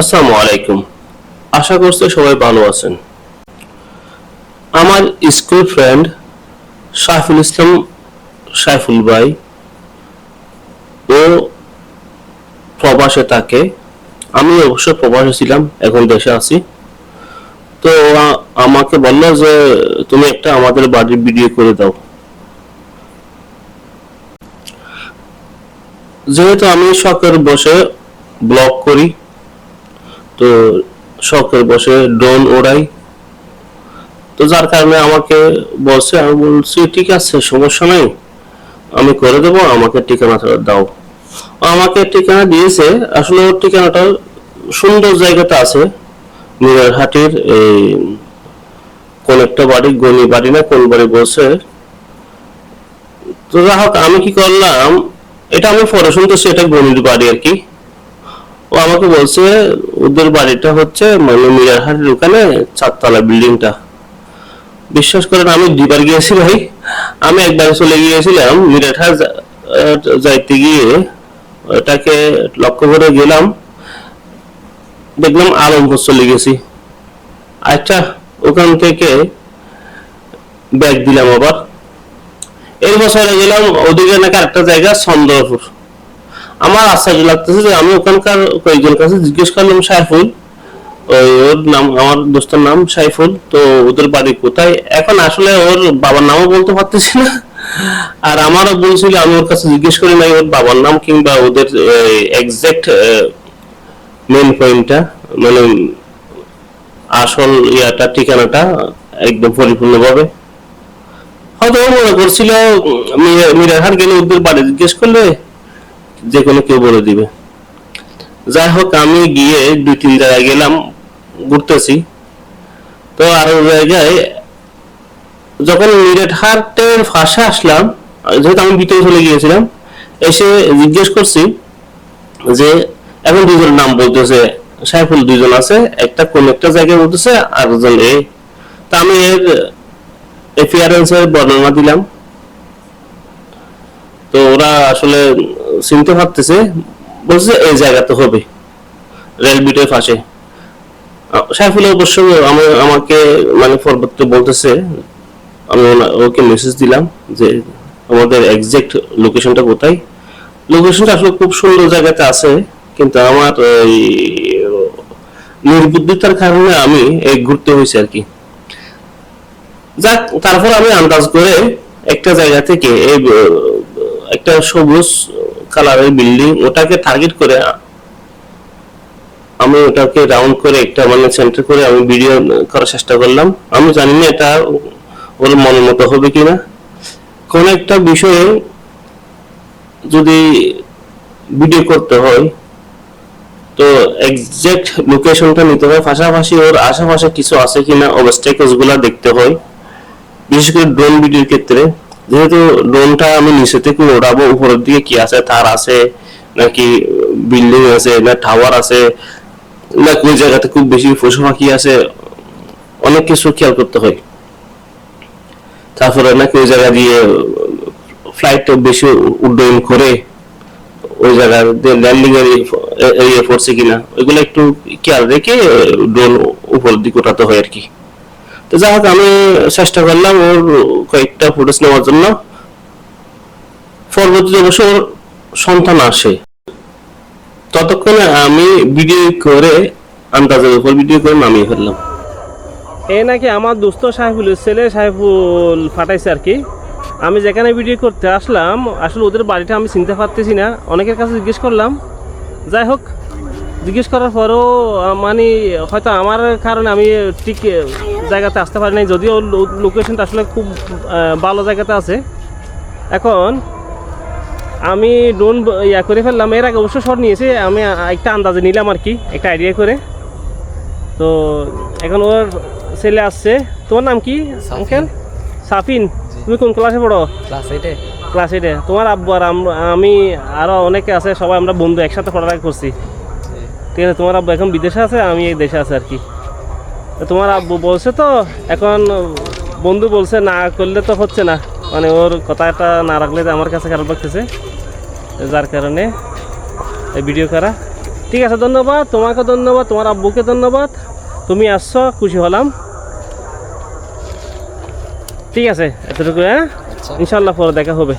আসসালামু আলাইকুম। আশা করছি সবাই ভালো আছেন। আমার স্কুল ফ্রেন্ড সাইফুল ইসলাম সাইফুল ভাই, ও প্রবাসে থাকে। আমি অবশ্য প্রবাসে ছিলাম, এখন দেশে আছি। তো আমাকে বলল যে, তুমি একটা আমাদের বাড়ির ভিডিও করে দাও। যেহেতু আমি শখের বসে ব্লগ করি তো শখের বসে ড্রোন ওড়াই তো যার কারণে আমাকে বলছে, আমি বলছি, ঠিক আছে, সমস্যা নেই, আমি করে দেবো, আমাকে ঠিকানাটা দাও। আমাকে ঠিকানা দিয়েছে, আসলে ওর ঠিকানাটা সুন্দর জায়গাটা আছে, মিরারহাটির এই কোন একটা বাড়ি, গনি বাড়ি না, কোন বাড়ি বলছে। তো যাই হোক আমি কি করলাম, এটা আমি পরে শুনতেছি, এটা গনির বাড়ি আর কি। ও আমাকে বলছে, ওদের বাড়িটা হচ্ছে মানে মিরারহাটের ওখানে চারতলা বিল্ডিংটা বিশ্বাস করেন, আমি দুবার গিয়েছি ভাই। আমি একবার চলে গিয়েছিলাম মিরারহাট যাইতে গিয়ে ওটাকে লক্ষ্য করে গেলাম। দেখলাম আলমপুর চলে গেছি। আচ্ছা ওখান থেকে ব্যাগ দিলাম আবার। এর বছরে গেলাম ওদিকে নাকি একটা জায়গা, চন্দ্রপুর। আমার আশ্চর্য লাগতেছে যে আমি ওখানকার কয়েকজন কাছে জিজ্ঞেস করলাম, সাইফুল? ওই ওর নাম, আমার দোস্তের নাম সাইফুল। তো ওদের বাড়ি কোথায়? এখন আসলে ওর বাবার নামও বলতে পারতেছি না। আর আমারও বলছিল, আমি ওর কাছে জিজ্ঞেস করি নাই ওর বাবার নাম কিংবা ওদের এক্সাক্ট মেন পয়েন্টটা মানে আসল ইয়াটা, ঠিকানাটা একদম পরিপূর্ণভাবে। হয়তো ও মনে করছিল মিরাহার গেলে ওদের বাড়ি জিজ্ঞেস করলে যে কোনো কেউ বলে দিবে। যাই হোক আমি গিয়ে দুই, তিন জায়গায় গেলাম, ঘুরতেছি। তো আরও জায়গায় যখন মিরেট হার্টের ফাঁসে আসলাম, যেহেতু আমি ভিতরে চলে গিয়েছিলাম, এসে জিজ্ঞেস করছি যে, এখন দুজনের নাম বলতেছে, সাইফুল দুজন আছে, একটা কোন একটা জায়গায় বলতেছে আর দুজন এ। তা আমি এর এফিয়ারেন্সের বর্ণনা দিলাম। তো ওরা আসলে চিনতে পারতেছে বলছে এই জায়গাতে হবে। রেলবিটের পাশে। আহ, সাইফুল অবশ্য আমাকে মানে পরবর্তী বলতেছে আমি ওকে মেসেজ দিলাম যে আমাদের এক্সাক্ট লোকেশনটা কোথায়। লোকেশনটা আসলে খুব সুন্দর জায়গাতে আছে কিন্তু আমার এই নির্বুদ্ধিতার কারণে আমি এই ঘুরতে হয়েছে আর কি। যাক তারপর আমি আন্দাজ করে একটা জায়গা থেকে এই একটা সবুজ কালারের বিল্ডিং, ওটাকে টার্গেট করে আমি ওটাকে রাউন্ড করে একটা মানে সেন্টার করে আমি ভিডিও করার চেষ্টা করলাম। আমি জানি না এটা ওর মনের মতো হবে কিনা। কোন একটা বিষয়ে যদি ভিডিও করতে হয়, তো এক্সাক্ট লোকেশনটা নিতে হয়। পাশাপাশি ওর আশেপাশে কিছু আছে কিনা অবস্টেকলসগুলা দেখতে হয়। বিশেষ করে ড্রোন ভিডিওর ক্ষেত্রে। যেহেতু ড্রোনটা আমি নিচে থেকে ওড়াবো উপরের দিকে কি আছে? তার আছে, নাকি বিল্ডিং আছে, না টাওয়ার আছে, না কোন জায়গাতে খুব বেশি পশু পাখি আছে, অনেক কিছু খেয়াল করতে হয়। তারপরে নাকি ওই জায়গা দিয়ে ফ্লাইট বেশি উড্ডয়ন করে, ওই জায়গার ল্যান্ডিং এরিয়া পড়ছে কিনা, ওইগুলো একটু খেয়াল রেখে ড্রোন উপর দিকে ওঠাতে হয় আর কি। তো যাই হোক, আমি চেষ্টা করলাম ওর কয়েকটা ফুটেজ নেওয়ার জন্য। পরবর্তীতে অবশ্য ওর সন্তান আসে। ততক্ষণে আমি ভিডিও করে, আন্দাজের উপর ভিডিও করে নামিয়ে ফেললাম। এ নাকি আমার দোস্ত সাইফুলের ছেলে সাইফুল ফাটাইছে আর কি। আমি যেখানে ভিডিও করতে আসলাম, আসলে ওদের বাড়িটা আমি চিনতে পারতেছি না। অনেকের কাছে জিজ্ঞেস করলাম। যাই হোক, জিজ্ঞেস করার পরও মানে হয়তো আমার কারণে আমি ঠিক জায়গাতে আসতে পারি নাই যদিও লোকেশনটা আসলে খুব ভালো জায়গাতে আছে। এখন আমি ডোন ইয়া করে ফেললাম এর আগে অবশ্য শট নিয়েছি আমি একটা আন্দাজে নিলাম আর কি একটা আইডিয়া করে। তো এখন ওর ছেলে আসছে। তোমার নাম কি আঙ্কেল? সাফিন। তুমি কোন ক্লাসে পড়ো? ক্লাস এইটে ক্লাস এইটে তোমার আব্বু আর আমি আরও অনেকে আছে সবাই আমরা বন্ধু একসাথে পড়ালেখা করছি। ঠিক আছে তোমার আব্বু এখন বিদেশে আছে আমি এই দেশে আছে আর কি। তোমার আব্বু বলছে তো এখন বন্ধু বলছে না করলে তো হচ্ছে না। মানে ওর কথাটা না রাখলে তো আমার কাছে খারাপ লাগতেছে। যার কারণে এই ভিডিও করা। ঠিক আছে ধন্যবাদ। তোমাকে ধন্যবাদ তোমার আব্বুকে ধন্যবাদ। তুমি আসছো খুশি হলাম। ঠিক আছে এতটুকু হ্যাঁ? আচ্ছা। ইনশাল্লাহ পরে দেখা হবে।